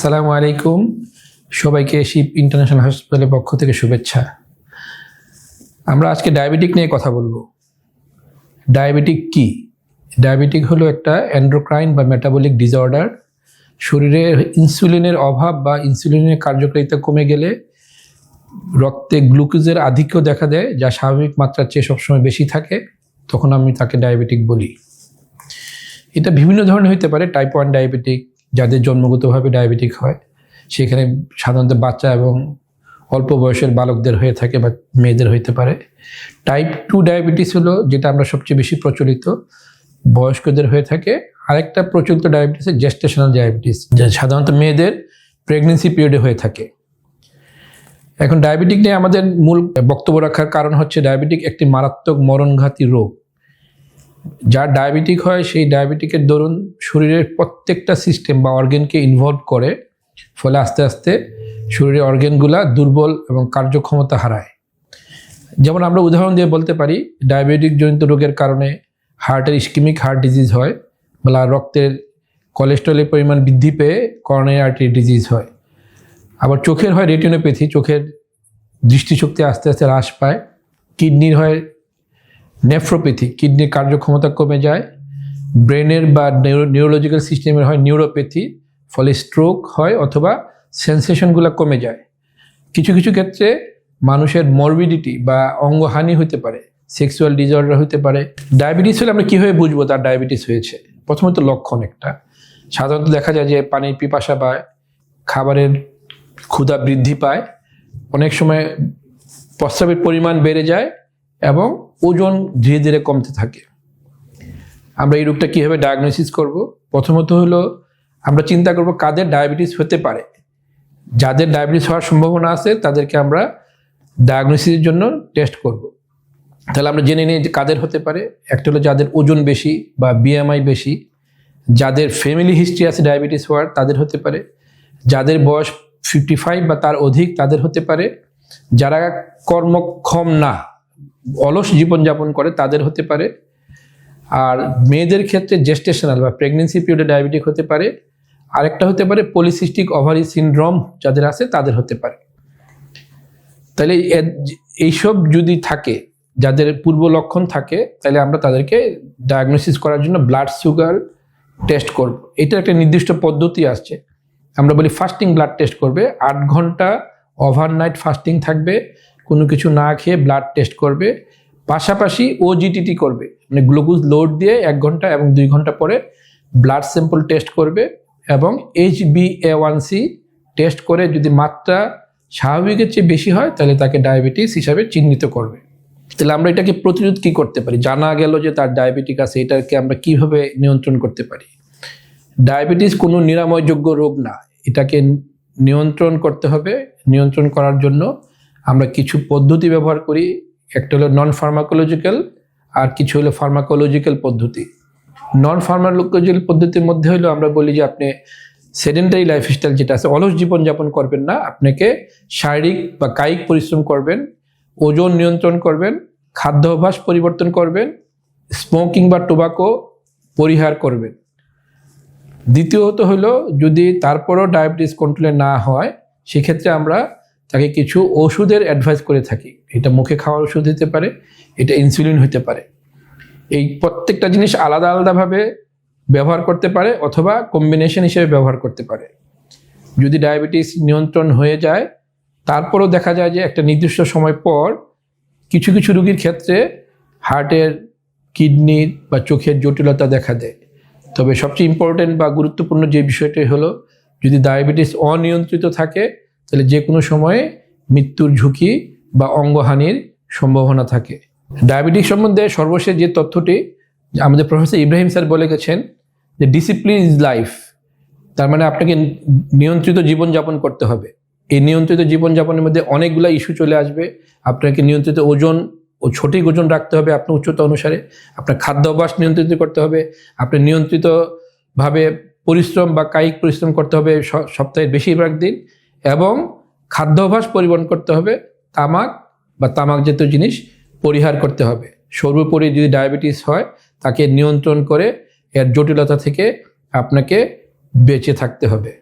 আসসালামু আলাইকুম। সবাইকে শিপ ইন্টারন্যাশনাল হসপিটালের পক্ষ থেকে শুভেচ্ছা। আমরা আজকে ডায়াবেটিক নিয়ে কথা বলব। ডায়াবেটিক কি? ডায়াবেটিক হলো একটা অ্যান্ড্রোক্রাইন বা মেটাবলিক ডিসঅর্ডার। শরীরে ইনসুলিনের অভাব বা ইনসুলিনের কার্যকারিতা কমে গেলে রক্তে গ্লুকোজের আধিক্য দেখা দেয়, যা স্বাভাবিক মাত্রার চেয়ে সবসময় বেশি থাকে। তখন আমি তাকে ডায়াবেটিক বলি। এটা বিভিন্ন ধরনের হতে পারে, টাইপ ওয়ান ডায়াবেটিক যাদের জন্মগতভাবে ডায়াবেটিক হয়, সেখানে সাধারণত বাচ্চা এবং অল্প বয়সের বালকদের হয়ে থাকে বা মেয়েদের হইতে পারে। টাইপ টু ডায়াবেটিস হলো যেটা আমরা সবচেয়ে বেশি প্রচলিত, বয়স্কদের হয়ে থাকে। আরেকটা প্রচলিত ডায়াবেটিস জেস্টেশনাল ডায়াবেটিস যা সাধারণত মেয়েদের প্রেগনেন্সি পিরিয়ডে হয়ে থাকে। এখন ডায়াবেটিক নিয়ে আমাদের মূল বক্তব্য রাখার কারণ হচ্ছে ডায়াবেটিক একটি মারাত্মক মরণঘাতী রোগ। যার ডায়াবেটিক হয়, সেই ডায়াবেটিকের দরুন শরীরের প্রত্যেকটা সিস্টেম বা অর্গেনকে ইনভলভ করে, ফলে আস্তে আস্তে শরীরের অর্গেনগুলা দুর্বল এবং কার্যক্ষমতা হারায়। যেমন আমরা উদাহরণ দিয়ে বলতে পারি ডায়াবেটিক জনিত রোগের কারণে হার্টের ইস্কিমিক হার্ট ডিজিজ হয়, বা রক্তের কোলেস্ট্রলের পরিমাণ বৃদ্ধি পেয়ে করোনারি আর্টারি ডিজিজ হয়। আবার চোখের হয় রেটিনোপ্যাথি চোখের দৃষ্টিশক্তি আস্তে আস্তে হ্রাস পায় কিডনির হয় নেফ্রোপ্যাথি, কিডনির কার্যক্ষমতা কমে যায়, ব্রেনের বা নিউরোলজিক্যাল সিস্টেমের হয় নিউরোপ্যাথি, ফলে স্ট্রোক হয় অথবা সেন্সেশনগুলো কমে যায়। কিছু কিছু ক্ষেত্রে মানুষের মরবিডিটি বা অঙ্গহানি হতে পারে, সেক্সুয়াল ডিসঅর্ডার হতে পারে। ডায়াবেটিস হলে আমরা কীভাবে বুঝব তার ডায়াবেটিস হয়েছে? প্রথমত লক্ষণ একটা। সাধারণত দেখা যায় যে পানির পিপাসা পায়, খাবারের ক্ষুধা বৃদ্ধি পায়, অনেক সময় প্রস্রাবের পরিমাণ বেড়ে যায় এবং ওজন ধীরে ধীরে কমতে থাকে। আমরা এই রোগটা কীভাবে ডায়াগনোসিস করব? প্রথমত হলো, আমরা চিন্তা করব কাদের ডায়াবেটিস হতে পারে। যাদের ডায়াবেটিস হওয়ার সম্ভাবনা আছে, তাদেরকে আমরা ডায়াগনোসিসের জন্য টেস্ট করব। তাহলে আমরা জেনে নিই যে কাদের হতে পারে। একটা হলো যাদের ওজন বেশি বা বিএমআই বেশি, যাদের ফ্যামিলি হিস্ট্রি আছে ডায়াবেটিস হওয়ার, তাদের হতে পারে। যাদের বয়স ফিফটি ফাইভ বা তার অধিক, তাদের হতে পারে। যারা কর্মক্ষম না অলস জীবনযাপন করে, তাদের হতে পারে। আর মেয়েদের ক্ষেত্রে জেস্টেশনাল বা প্রেগনেন্সি পিরিয়ডে ডায়াবেটিক হতে পারে। আরেকটা হতে পারে পলিসিস্টিক ওভারি সিনড্রোম যাদের আছে, তাদের হতে পারে। তাহলে এইসব যদি থাকে, যাদের পূর্ব লক্ষণ থাকে, তাহলে আমরা তাদেরকে ডায়াগনোসিস করার জন্য ব্লাড সুগার টেস্ট করব। এটা একটা নির্দিষ্ট পদ্ধতি আসছে। আমরা বলি ফাস্টিং ব্লাড টেস্ট করবে। আট ঘণ্টা ওভারনাইট ফাস্টিং থাকবে। কোনো কিছু না খেয়ে ব্লাড টেস্ট করবে। পাশাপাশি ওজিটিটি করবে। মানে গ্লুকোজ লোড দিয়ে এক ঘণ্টা এবং দুই ঘণ্টা পরে ব্লাড স্যাম্পল টেস্ট করবে এবং H B A one C test করে যদি মাত্রা স্বাভাবিকের চেয়ে বেশি হয়, তাহলে তাকে ডায়াবেটিস হিসাবে চিহ্নিত করবে। তাহলে আমরা এটাকে প্রতিরোধ কী করতে পারি? জানা গেল যে তার ডায়াবেটিক আছে, এটাকে আমরা কীভাবে নিয়ন্ত্রণ করতে পারি? ডায়াবেটিস কোনো নিরাময়যোগ্য রোগ না। এটাকে নিয়ন্ত্রণ করতে হবে। নিয়ন্ত্রণ করার জন্য আমরা কিছু পদ্ধতি ব্যবহার করি। একটা হলো নন ফার্মাকোলজিক্যাল আর কিছু হলো ফার্মাকোলজিক্যাল পদ্ধতি। নন ফার্মাকোলজিক্যাল পদ্ধতির মধ্যে হলো আমরা বলি যে আপনি সেডেন্টারি লাইফস্টাইল যেটা আছে, অলস জীবনযাপন করবেন না। আপনাকে শারীরিক বা কায়িক পরিশ্রম করবেন, ওজন নিয়ন্ত্রণ করবেন, খাদ্যাভ্যাস পরিবর্তন করবেন স্মোকিং বা টোবাকো পরিহার করবেন। দ্বিতীয়ত হলো যদি তারপরও ডায়াবেটিস কন্ট্রোলে না হয়, সেক্ষেত্রে আমরা তাকে কিছু ওষুধের অ্যাডভাইস করে থাকি। এটা মুখে খাওয়ার ওষুধ হতে পারে, এটা ইনসুলিন হতে পারে। এই প্রত্যেকটা জিনিস আলাদা আলাদাভাবে ব্যবহার করতে পারে অথবা কম্বিনেশন হিসেবে ব্যবহার করতে পারে। যদি ডায়াবেটিস নিয়ন্ত্রণ হয়ে যায়, তারপরও দেখা যায় যে একটা নির্দিষ্ট সময় পর কিছু কিছু রুগীর ক্ষেত্রে হার্টের কিডনির বা চোখের জটিলতা দেখা দেয়। তবে সবচেয়ে ইম্পর্টেন্ট বা গুরুত্বপূর্ণ যে বিষয়টি হলো, যদি ডায়াবেটিস অনিয়ন্ত্রিত থাকে তাহলে যে কোনো সময়ে মৃত্যুর ঝুঁকি বা অঙ্গহানির সম্ভাবনা থাকে। ডায়াবেটিস সম্বন্ধে সর্বশেষ যে তথ্যটি আমাদের প্রফেসর ইব্রাহিম স্যার বলে গেছেন, যে ডিসিপ্লিন ইজ লাইফ তার মানে আপনাকে নিয়ন্ত্রিত জীবনযাপন করতে হবে। এই নিয়ন্ত্রিত জীবনযাপনের মধ্যে অনেকগুলো ইস্যু চলে আসবে। আপনাকে নিয়ন্ত্রিত ওজন ও সঠিক ওজন রাখতে হবে আপনার উচ্চতা অনুসারে। আপনার খাদ্যাভ্যাস নিয়ন্ত্রিত করতে হবে। আপনি নিয়ন্ত্রিতভাবে পরিশ্রম বা কায়িক পরিশ্রম করতে হবে সপ্তাহের বেশিরভাগ দিন। এবং খাদ্যাভ্যাস পরিবহন করতে হবে, তামাক বা তামাক জাতীয় জিনিস পরিহার করতে হবে। সর্বোপরি যদি ডায়াবেটিস হয়, তাকে নিয়ন্ত্রণ করে এর জটিলতা থেকে আপনাকে বেঁচে থাকতে হবে।